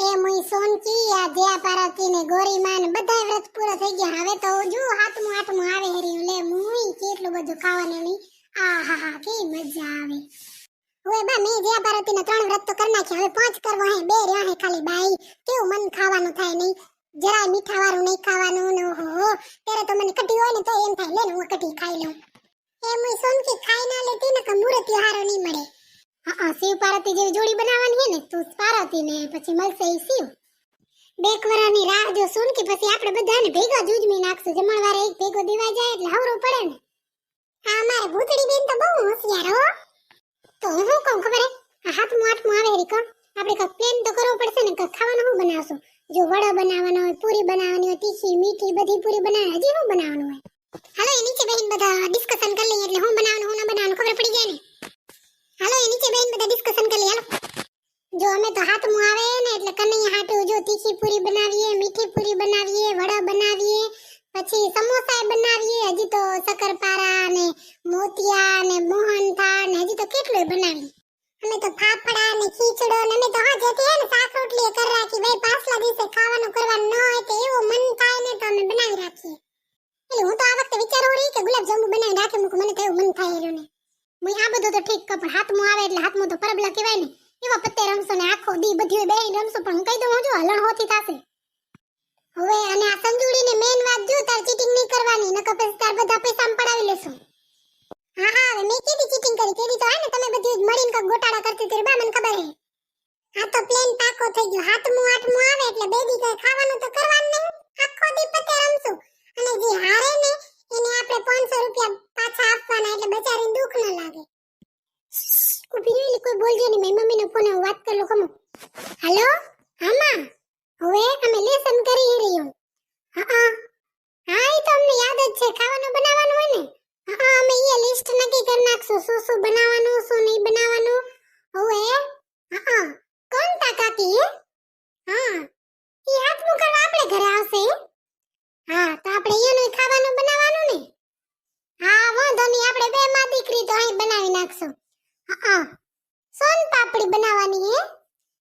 એ મુઈ સોનકી, આ જયા પાર્વતી ને ગોરીમાં બધા બધાય વ્રત પૂરા થઈ ગયા. હવે તો જો હાથમું હાથમાં આવે હરી લે મુઈ, કેટલું બધું ખાવાનું નહીં આ હા હા કે મજા આવે. ઓય બા, મેં જયા પાર્વતી ને ત્રણ વ્રત તો કરી નાખ્યા. હવે પાંચ કરવા હે, બે રહ્યા હે ખાલી બાઈ. કેવું મન ખાવાનું થાય નહીં. જરાય મીઠા વાળું નહીં ખાવાનું ને ઓહો ત્યારે તો મને કઢી હોય ને તો એમ થાય, લે ને હું કઢી ખાઈ લઉં. એ મુઈ સોનકી ખાઈ ના લેતી ને કે મુરત હારો નહીં મળે. હા શિવ પાર્વતી જેવી જોડી બનાવવાની હે ને, તું પાર્વતી ને પછી મળશે એ શિવ. બે કવરાની રાહ જો સુન કે પછી આપણે બધાને ભેગા જુજમી નાખશું. જમણવારે એક ભેગો દેવાઈ જાય એટલે હવરો પડે ને. હા મારે ભૂતડી બેન તો બહુ હોશિયાર હો. તો હું કહું ખબર હે? આ હાથમું આઠમું આવે રી આપણે કંઈક પ્લેન તો કરવો પડશે ને, કંઈક ખાવાનું શું બનાવશું? જો વડા બનાવવાનો હોય, પૂરી બનાવવાની હોય, તીખી, મીઠી, બધી પૂરી બનાવવાની હજી શું બનાવવાનું હોય? હાલો, એ નીચે બેહીને બધા ડિસ્કશન કરી લઈએ એટલે હું બનાવવાનું હું ન બનાવવાનું ખબર પડી જાય ને? હાલો, એ નીચે બેન બધા ડિસ્કશન કરી હાલો. જો અમે તો હાથ મુ આવે ને, એટલે કનૈયા હાટું જો તીખી પૂરી બનાવીએ, મીઠી પૂરી બનાવીએ, વડા બનાવીએ, પછી સમોસા બનાવીએ. હજી તો શક્કરપારા ને મોતિયા ને મોહનથાળ ને હજી તો કેટલું બનાવીએ. અમે તો ફાફડા ને ખીચડો ને અમે તો હા જેથી ને શાક રોટલી કરી રાખી. ભાઈ, પાછલા દિવસે ખાવાનું કરવાનું ન હોય તો એવું મન થાય ને તો અમે બનાવી રાખીએ. એટલે હું તો આ વખતે વિચારું રહી કે ગુલાબ જાંબુ બનાવી રાખે મને તો એવું મન થાય રહ્યું ને. મુઈ આ બધું તો ઠીક પણ હાથમાં આવે એટલે હાથમાં તો પરબલા કહેવાય ને. એવા પત્તે રમશો ને આખો દી બધી બે રમશો, પણ હું કહી દઉં જો હલણ હોતી થશે. હવે અને આ સંજુડીને મેન વાત જો, તાર ચીટિંગ નહીં કરવાની, નકર પછી તાર બધા પૈસા આમ પડાવી લેશું. હા હા, હવે મેં કેદી ચીટિંગ કરી? કેદી તો હે ને તમે બધી મળીને કંઈક ગોટાળા કરતી તેરી બા, મને ખબર હે. આ તો પ્લેન પાકો થઈ ગયો. હાથમું આઠમું આવે એટલે બે દી કઈ ખાવાનું તો કરવાનું નહીં. આખો દી પતે રમશું. અને જે હારે ને એને આપણે 500 રૂપિયા પાછા આપવાના એટલે બચારીને દુઃખ ન લાગે. ઊભી રહેલી કોઈ બોલજો નહીં. મેં મમ્મીનો ફોન હું વાત કરી લઉં કમો હાલો હામાં? હવે અમે લેસન કરી રહ્યો. હા હા. એ તો અમને યાદ જ છે. ખાવાનું બનાવવાનું હોય ને? હા, અમે એ લિસ્ટ નક્કી કરી નાખશું. શું શું બનાવવાનું, શું નહીં બનાવવાનું. હવે, હા, કોણ તા કાકી હે હા ઈ હાથમું કરવા આપણે ઘરે આવશે હે? હા તો આપણે એનું ખાવાનું બનાવવાનું ને હા વાંધો નહીં આપણે બે માં દીકરી તો અહીં બનાવી નાખશું હા સોન પાપડી બનાવવાની હે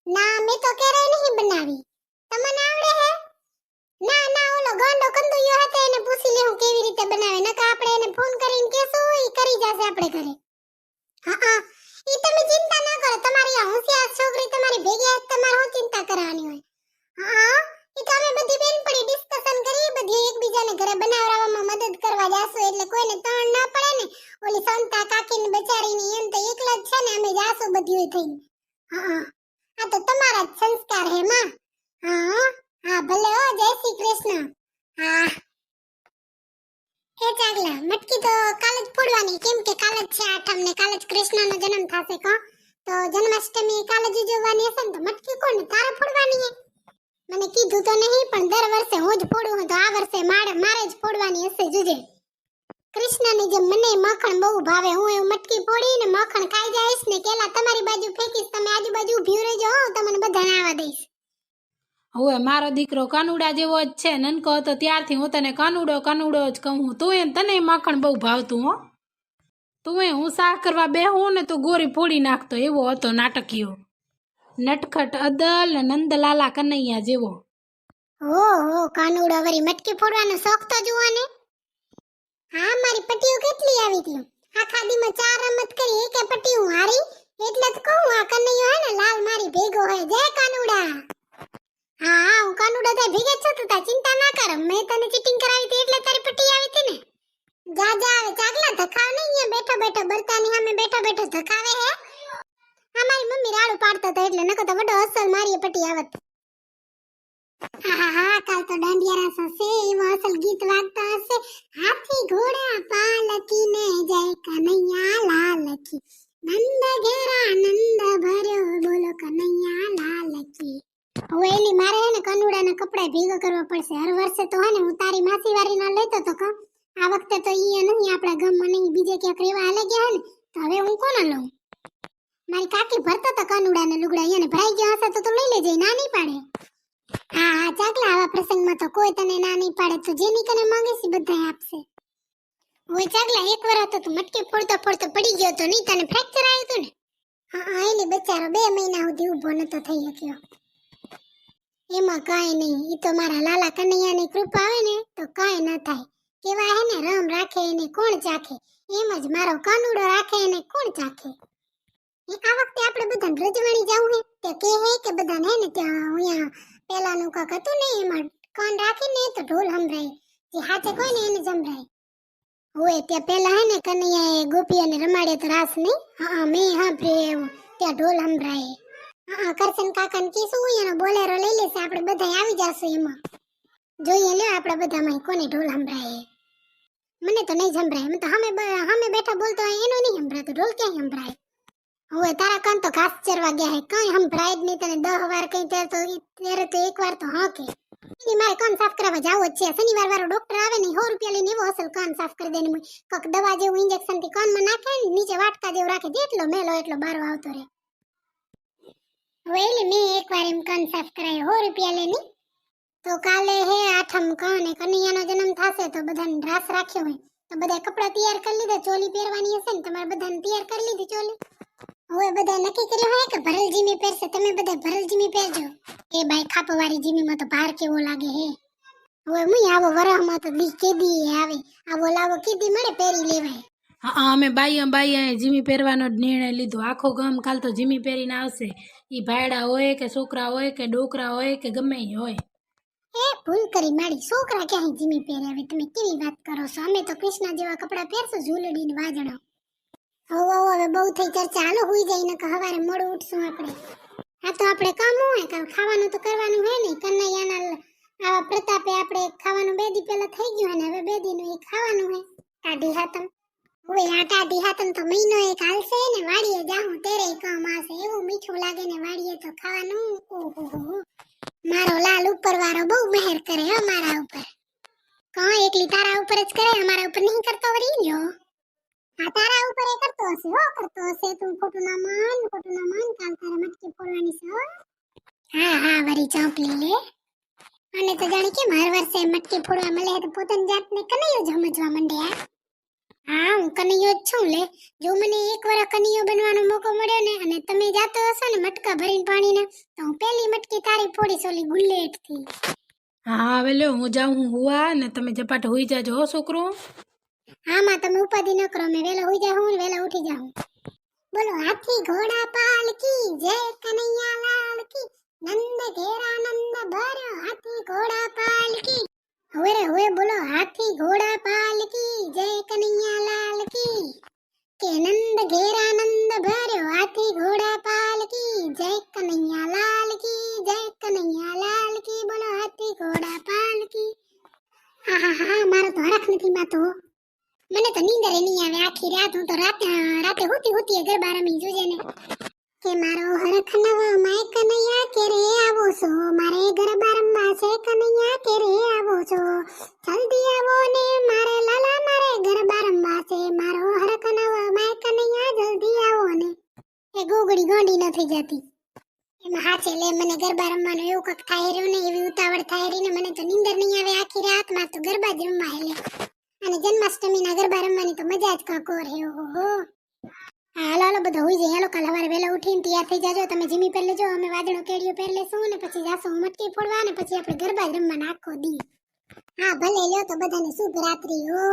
ના મેં તો ક્યારેય નહીં બનાવી તમને આવડે હે ના ના ઓલો ગાંડો કંદુયો હતો એને પૂછી લેવું કેવી રીતે બનાવે? નકા આપણે એને ફોન કરીને કેશું ઈ કરી જશે આપણે ઘરે. હા હા. ઈ તમે ચિંતા ના કરો. તમારી આ હોશિયાર છોકરી તમારી ભેગી તમારે હું ચિંતા કરવાની હોય? હા ઈ તો અમે બધી બેનપણી ડિસ્કશન કરી બધી એકબીજાને ઘરે બનાવવામાં મદદ કરવા જાશું એટલે કોઈને તણ ના પડે ને ઓલી સંતા કાકીને બચારીની એમ તો એકલા જ છે ને અમે જાશું બધી હોય થઈને હા આ તો તમારા જ સંસ્કાર હે માં હા હા ભલે હો જય શ્રી કૃષ્ણ હા એ ચાગલા મટકી તો કાલે જ ફોડવાની કેમ કે કાલે જ છે આઠમ ને કાલે જ કૃષ્ણનો જન્મ થશે કો તો જન્માષ્ટમી કાલે જ ઉજવવાની હશે ને તો મટકી કોને તારે ફોડવાની હે મને કીધું તો નહીં પણ દર વર્ષે હું જ ફોડું હું તો આ વર્ષે મારે મારે જ ફોડવાની હશે જુજે કૃષ્ણની જેમ મને મખણ બહુ ભાવે હું એવું મટકી ફોડી ને મખણ ખાઈ જઈશ ને કેલા તમારી બાજુ ફેંકીશ તમે આજુબાજુ ઊભી રહેજો હો તમને બધાને આવા દઈશ હવે મારો દીકરો કાનુડા જેવો જ છે. નનકો હતો ત્યારથી હું તને કાનુડો કાનુડો જ કહું તું એમ તને માખણ બહુ ભાવતું હો. તું એ હું શાક કરવા બેહું ને તું ગોરી ફોડી નાખતો. એવો હતો નાટકીયો. નટખટ અદલ નંદલાલા કનૈયા જેવો. હો હો કાનુડો વરી મટકી ફોડવાનો શોખ તો જુઓ હા, મારી પટ્ટીઓ કેટલી આવી હતી આખા દીમાં ચાર રમત કરી, એકે પટ્ટી હું હારી. એટલે જ કહું, આ કનૈયો હે ને લાલ મારી ભેગો હોય જય કાનુડા હા હા તે ભેગે જ તું? તા ચિંતા ના કર. મેં તને ચીટિંગ કરાવી હતી એટલે તારી પટ્ટી આવી હતી ને. જા જા હવે ચાગલા ધકાવ નહીં. અહીંયા બેઠો બેઠો. બરતાની સામે બેઠો બેઠો ધકાવે હે. હા, મારી મમ્મી રાડું પાડતા હતા એટલે નકો તો વડો અસલ મારી પટ્ટી આવત. હા હા કાલ તો દાંડિયા રાસ હશે. એવા અસલ ગીત વાગતા હશે. હાથી ઘોડા પાલકી ને જય કનૈયા લાલકી. નંદ ઘેરા નંદ ભર્યો બોલો કનૈયા લાલ કી હવે એલી મારે હે ને કનુડાના કપડા ભેગા કરવા પડશે. હર વર્ષે તો હે ને હું તારી માસી વારી ના લેતો તો કા આ વખતે તો ઈ નહીં, આપણા ગામમાં નહીં, બીજે ક્યાંક રેવા હાલે ગયા હે ને, તો હવે હું કોને લઉં? મારી કાકી ભરતા તો કનુડાના લુગડા અહીંયા ભરાઈ ગયા હશે તો તો લઈ લેજે ના નહીં પાડે. હા હા ચાકલા આવા પ્રસંગમાં તો કોઈ તને ના નહીં પાડે, તો જેની કને માંગે છે બધા આપશે. ઓય ચાકલા એક વાર હતો તું મટકી ફોડતો ફોડતો પડી ગયો તો નહીં, તને ફ્રેક્ચર આવ્યું હતું ને? હા એલી બચારો, બે મહિના સુધી ઊભો નતો થઈ શક્યો. એમાં કાંઈ નહીં. એ તો મારા લાલા કનૈયાની કૃપા આવે ને, તો કાંઈ ન થાય. કેવા હે ને, રામ રાખે એને કોણ ચાખે? એમ જ મારો કાનુડો રાખે એને કોણ ચાખે? એ આ વખતે આપણે બધાને રજવાણી જાવું હે? તે કે હે કે બધાને હે ને ત્યાં અહીંયા પહેલાનું કાક હતું ને, એમાં કાન રાખીને તો ઢોલ સંભળાય. જે હાથે કોઈ ને, એને સંભળાય. હોય ત્યાં પેલા હે ને, કનૈયાએ ગોપીઓને રમાડે તો રાસ નહીં? હા મેં સાંભળ્યું એવું ત્યાં ઢોલ સંભળાય. હા, કરશન કાકાને કીશું એનો બોલેરો લઈ લેશે, આપણે બધા આવી જાશું એમાં. જોઈએ લે આપણે બધામાં કોને ઢોલ સંભળાય મને તો નહીં સંભળાય તો હમે હમે બેઠા બોલતો હોય, એનો નહીં સંભળાતો ઢોલ ક્યાંય સંભળાય? હવે તારા કાન તો ઘાસ ચરવા ગયા હે, કઈ સંભળાય જ નહીં તને, દહ વાર કઈ ત્યારે તો ત્યારે તો એક વાર તો હા કે ઈ મારે કાન સાફ કરવા જાવ જ છે, શનિવાર વાળો ડોક્ટર આવે ને, સો રૂપિયા લઈને એવો અસલ કાન સાફ કરી દે ને, કક દવા જેવું ઇન્જેક્શનથી કાનમાં નાખે ને, નીચે વાટકા જેવું રાખે, જેટલો મેલો એટલો બારો આવતો રહે. એટલે મેં એકવાર એમ કન સાફ કરાય હો રૂપિયા લેની? તો કાલે હે આઠમ કાને કનૈયાનો જન્મ થશે, તો બધાને રાસ રાખ્યો હોય. તો બધા કપડાં તૈયાર કરી લીધા, ચોલી પહેરવાની હશે ને, તમારે બધાને તૈયાર કરી લીધી ચોલી. હવે બધા નક્કી કર્યું હોય કે ભરલ જીમી પહેરશે, તમે બધા ભરલ જીમી પહેરજો. એ ભાઈ ખાપવાળી જીમીમાં તો ભાર કેવો લાગે હે? હવે હું આવો વરહમાં તો દી કેદી આવે. આવો લાવો કેદી મળે, પહેરી લેવાય. હા અમે બાઈએ બાઈએ જીમી પહેરવાનો જ નિર્ણય લીધો. આખો ગામ કાલ તો જીમી પહેરીને આવશે. એ ભાયડા હોય કે છોકરા હોય કે ડોકરા હોય કે ગમે હોય. એ ભૂલ કરી મારી. છોકરા ક્યાંય જીમી પહેરે હવે તમે કેવી વાત કરો છો? અમે તો કૃષ્ણ જેવા કપડાં પહેરશું, ઝૂલડી ને વાજણો. હવે હવે બહુ થઈ ચર્ચા. હાલો, હુઈ જાય કે હવારે મોડું ઉઠશું આપણે. આ તો આપણે કામ હોય કે ખાવાનું તો કરવાનું હોય નહીં કનૈયાના આવા પ્રતાપે આપણે ખાવાનું બે દી પહેલા થઈ ગયું અને ને હવે બે દીનું એ ખાવાનું હે હા હાતમ હવે આ ટાઢી હાતમ તો મહિનો એક હાલશે ને વાડીએ જાહું તેરે કામ આવશે એવું મીઠું લાગે ને વાડીએ તો ખાવાનું. ઓહો. મારો લાલ ઉપર વાળો બહુ મહેર કરે હો મારા ઉપર. કા એકલી તારા ઉપર જ કરે, અમારા ઉપર નહીં કરતો વરી લ્યો આ તારા ઉપર એ કરતો હશે હો, કરતો હશે તું ખોટું ના માન, ખોટું ના માન, કાલ તારા મટકી ફોડવાની છે હા. હા વરી ચોંપલી લે. અને તો જાણે કેમ હર વર્ષે મટકી ફોડવા મળે તો પોતાની જાતને કનૈયો જ સમજવા માંડે આ હા હું કનૈયો જ છું લે. જો મને એક વાર કનૈયો બનવાનો મોકો મળ્યો ને અને તમે જાતો હશો ને મટકા ભરીને પાણીના તો હું પહેલી મટકી તારી ફોડીશ ઓલી ગુલ્લેટથી હા હવે લ્યો હું જાઉં હું હુવા ને તમે ઝપાટ હોઈ જાજો હો છોકરો. આમાં તમે ઉપાધિ ન કરો મેં વેલા હોઈ જાઉં ને વેલા ઉઠી જાઉં. બોલો હાથી ઘોડા પાલકી જય કનૈયા લાલ કી નંદ ઘેરા નંદ ભર્યો હાથી ઘોડા પાલકી. હવે રે, હવે બોલો, હાથી ઘોડા પાલકી, જય કનૈયા લાલ કી કે નંદ ઘેર આનંદ ભર્યો, હાથી ઘોડા પાલકી, જય કનૈયા લાલ કી જય કનૈયા લાલ કી બોલો, હાથી ઘોડા પાલકી. હા હા હા, મારો તો હરખ નથી માતો મને તો નીંદર નહીં આવે, આખી રાત હું તો રાતે રાતે હોતી હોતી ગરબા રમી જોજે ને. કે મારો હરખ નવો માય કનૈયા કે રે આવો છો? મારે ગરબા રમવા છે કનૈયા કે રે આવો છો? જલ્દી આવો ને મારે લાલા મારે ગરબા રમવા છે. મારો હરખ નવો માય કનૈયા, જલ્દી આવો ને. એ ગોગડી ગોંડી નથી જતી. એમાં હાચે લે, મને ગરબા રમવાનું એવું કક થાય રહ્યું ને એવી ઉતાવળ થાય રહી ને મને તો નીંદર નહીં આવે આખી રાત. માં તો ગરબા જ રમવા હેલે અને જન્માષ્ટમીના ગરબા રમવાની તો મજા જ કાંકો રહ્યો હા. હાલો બધા હોઈ જાય. હાલો, કાલ સવારે વહેલા ઉઠીને તૈયાર થઈ જાજો. તમે જીમી પહેર લેજો. અમે વાદળો કેડિયો પહેર લેશું ને પછી જાશું મટકી ફોડવા ને પછી આપણે ગરબા જ નાખો આખો દી. હા, ભલે લ્યો તો બધાને શુભ રાત્રિ હો.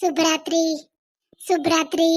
શુભ રાત્રિ શુભ રાત્રિ